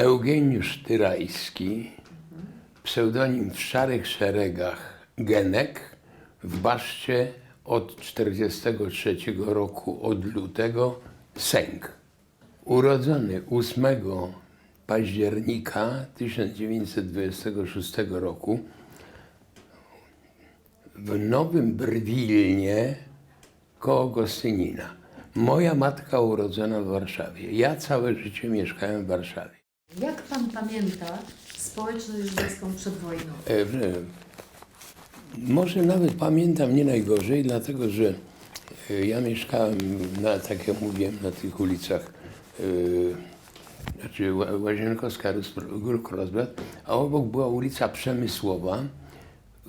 Eugeniusz Tyrajski, pseudonim w szarych szeregach Genek, w Baszcie od 43 roku, od lutego, Sęk. Urodzony 8 października 1926 roku w Nowym Brwilnie koło Gostynina. Moja matka urodzona w Warszawie. Ja całe życie mieszkałem w Warszawie. Jak pan pamięta społeczność żydowską przed wojną? E, e, Może nawet pamiętam nie najgorzej, dlatego że e, ja mieszkałem, na, tak jak mówiłem, na tych ulicach, e, znaczy Ła- Łazienkowska, Górk Rozbrat, a obok była ulica Przemysłowa,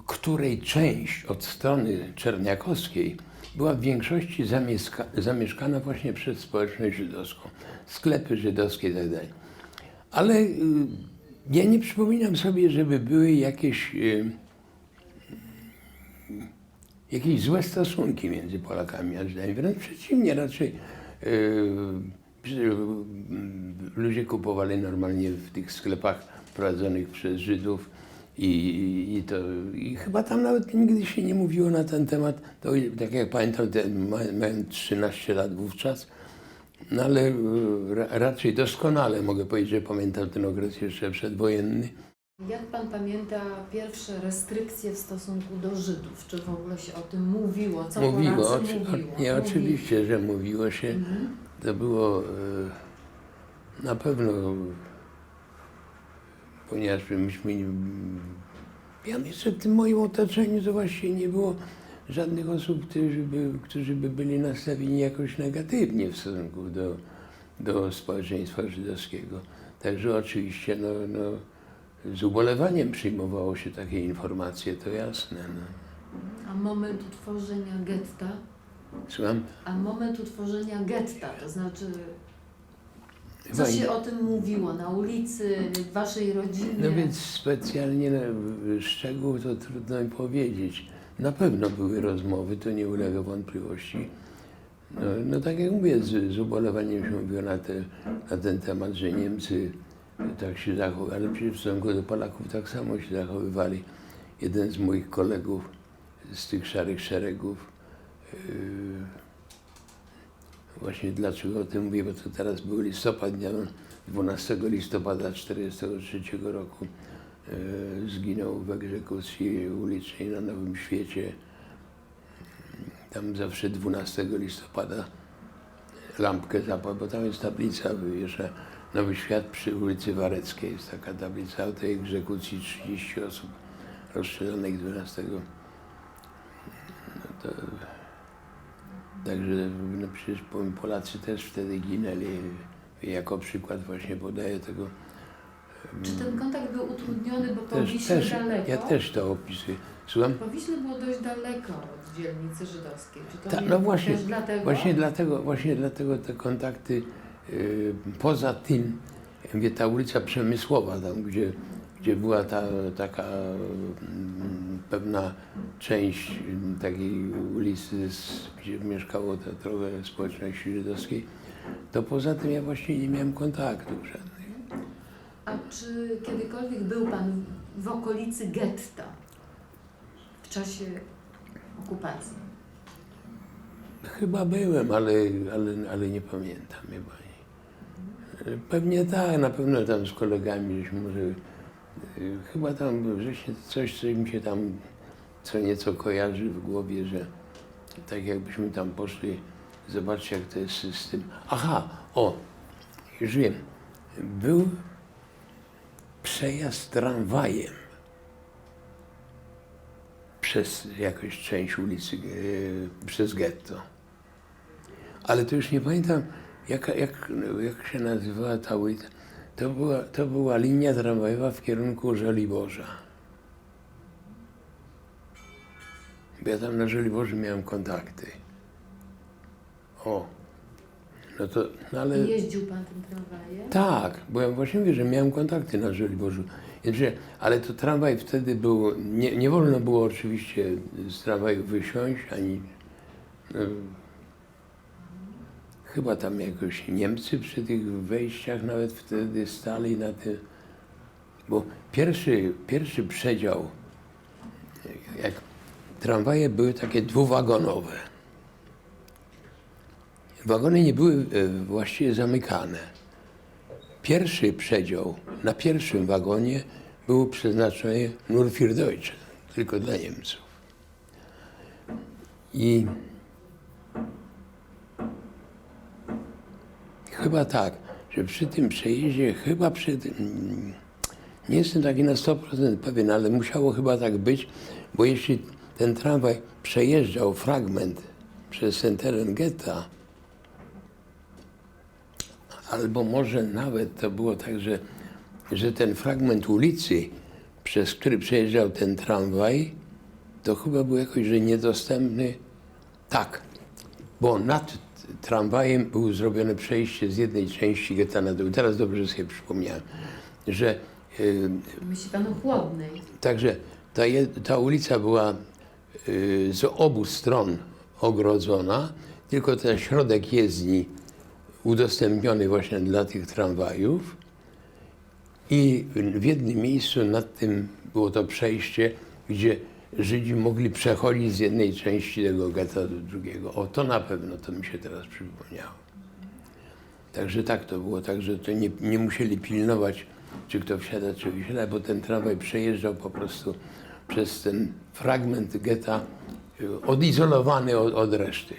której część od strony czerniakowskiej była w większości zamieska, zamieszkana właśnie przez społeczność żydowską. Sklepy żydowskie itd. Ale y, ja nie przypominam sobie, żeby były jakieś, y, jakieś złe stosunki między Polakami a Żydami. Wręcz przeciwnie, raczej y, ludzie kupowali normalnie w tych sklepach prowadzonych przez Żydów i, i, to, i chyba tam nawet nigdy się nie mówiło na ten temat. To, tak jak pamiętam, miałem 13 lat wówczas, no ale ra, raczej doskonale mogę powiedzieć, że pamiętam ten okres jeszcze przedwojenny. Jak pan pamięta pierwsze restrykcje w stosunku do Żydów? Czy w ogóle się o tym mówiło? Co mówiło, Polacy oczy, mówiło? nie, Mówiło. oczywiście, że mówiło się. Mhm. To było e, na pewno, ponieważ myśmy, ja jeszcze w tym moim otoczeniu to właściwie nie było żadnych osób, którzy by, którzy by byli nastawieni jakoś negatywnie w stosunku do, do społeczeństwa żydowskiego. Także oczywiście no, no, z ubolewaniem przyjmowało się takie informacje, to jasne. No. A moment utworzenia getta? Słucham? A moment utworzenia getta, to znaczy co się o tym mówiło na ulicy, w waszej rodzinie? No więc specjalnie na szczegół to trudno mi powiedzieć. Na pewno były rozmowy, to nie ulega wątpliwości. No, no tak jak mówię, z, z ubolewaniem się mówiło na, te, na ten temat, że Niemcy tak się zachowali, ale przecież w stosunku do Polaków tak samo się zachowywali. Jeden z moich kolegów z tych szarych szeregów, yy, właśnie dlaczego o tym mówię, bo to teraz był listopad, ja 12 listopada 1943 roku zginął w egzekucji ulicznej na Nowym Świecie. Tam zawsze 12 listopada lampkę zapał, bo tam jest tablica, jeszcze Nowy Świat przy ulicy Wareckiej jest taka tablica o tej egzekucji 30 osób rozstrzelonych 12. No to, także no przecież Polacy też wtedy ginęli. Jako przykład właśnie podaję tego Czy ten kontakt był utrudniony, bo po Wiśle też, daleko? ja też to opisuję. Słucham? Po Wiśle było dość daleko od dzielnicy żydowskiej. Czy to Ta- no właśnie, też dlatego? Właśnie dlatego, właśnie dlatego te kontakty, y, poza tym, mówię, ta ulica Przemysłowa, tam gdzie, gdzie była ta taka mm, pewna część mm, takiej ulicy, z, gdzie mieszkało ta trochę społeczności żydowskiej, to poza tym ja właśnie nie miałem kontaktów żadnych. Czy kiedykolwiek był Pan w okolicy getta w czasie okupacji? Chyba byłem, ale, ale, ale nie pamiętam chyba. nie. Pewnie tak, na pewno tam z kolegami żeśmy może, y, chyba tam żeśmy coś, co mi się tam co nieco kojarzy w głowie, że tak jakbyśmy tam poszli, zobaczcie jak to jest tym. Aha, o, już wiem, był przejazd tramwajem przez jakąś część ulicy, e, przez getto. Ale to już nie pamiętam, jaka, jak, jak się nazywała ta ulica. To była, to była linia tramwajowa w kierunku Żoliborza. Bo ja tam na Żoliborzu miałem kontakty. O, no to, no ale... Jeździł Pan tym tramwajem? Tak, bo ja właśnie mówię, że miałem kontakty na Żoliborzu. Ale to tramwaj wtedy był, nie, nie wolno było oczywiście z tramwaju wysiąść, ani... No, chyba tam jakoś Niemcy przy tych wejściach nawet wtedy stali na tym, bo pierwszy, pierwszy przedział, jak tramwaje były takie dwuwagonowe. Wagony nie były e, właściwie zamykane. Pierwszy przedział na pierwszym wagonie był przeznaczony nur für Deutsche, tylko dla Niemców. I chyba tak, że przy tym przejeździe, chyba przy tym, nie jestem taki na 100% pewien, ale musiało chyba tak być, bo jeśli ten tramwaj przejeżdżał fragment przez ten teren getta, albo może nawet to było tak, że, że ten fragment ulicy, przez który przejeżdżał ten tramwaj, to chyba był jakoś, że niedostępny. Tak, bo nad tramwajem było zrobione przejście z jednej części getta na drugą. Teraz dobrze sobie przypomniałem, że y, Myśli Pan o Chłodnej. Także ta, je- ta ulica była y, z obu stron ogrodzona, tylko ten środek jezdni udostępniony właśnie dla tych tramwajów. I w jednym miejscu nad tym było to przejście, gdzie Żydzi mogli przechodzić z jednej części tego getta do drugiego. O, to na pewno, to mi się teraz przypomniało. Także tak to było, także to nie, nie musieli pilnować, czy kto wsiada, czy wysiada, bo ten tramwaj przejeżdżał po prostu przez ten fragment getta y, odizolowany od, od reszty.